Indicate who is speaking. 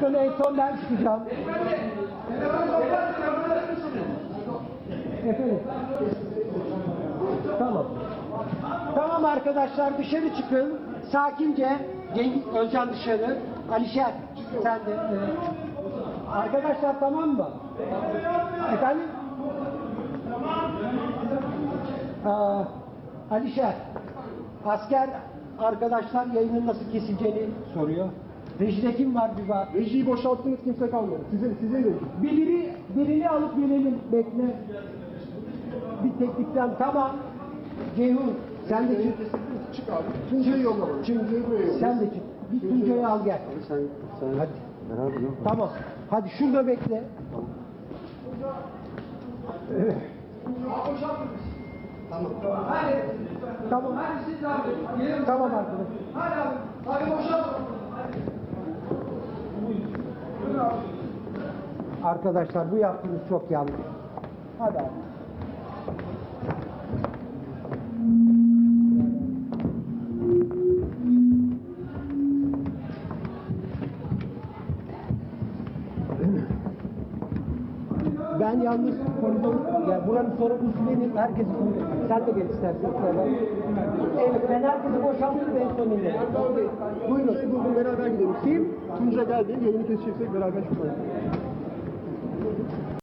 Speaker 1: Sonra en son ben çıkacağım. Efendim. Tamam. Tamam arkadaşlar dışarı çıkın. Sakince. Cengiz Özcan dışarı. Alişer sen de. Arkadaşlar tamam mı? Efendim? Aa, Alişer. Asker arkadaşlar yayının nasıl kesileceğini soruyor. Rejide kim var bir bak.
Speaker 2: Rejiyi boşalttınız kimse kalmadı. Sizin, sizin de.
Speaker 1: Bir biri, birini alıp gelelim bekle. Bir teknikten tamam. Ceyhun sen de çık.
Speaker 2: Çık abi. Tuncay'ı yolla bana.
Speaker 1: Çünkü
Speaker 2: buraya yolla.
Speaker 1: sen de çık. Git Tuncay'ı al gel.
Speaker 2: Sen, sen
Speaker 1: Hadi.
Speaker 2: beraber yok.
Speaker 1: Tamam. Hadi şurada bekle.
Speaker 2: Tamam.
Speaker 1: Tamam. Tamam arkadaş. Arkadaşlar bu yaptığınız çok yanlış. Hadi abi. Ben yalnız koridor, yani buranın sorumlusu benim, herkesi Sen de gel istersen. Evet, ben herkesi boşaltırım en sonunda.
Speaker 2: Buyurun. Buldum beraber gidelim. Kim? Tunca geldi. Yayını keseceksek beraber çıkalım. いいですね。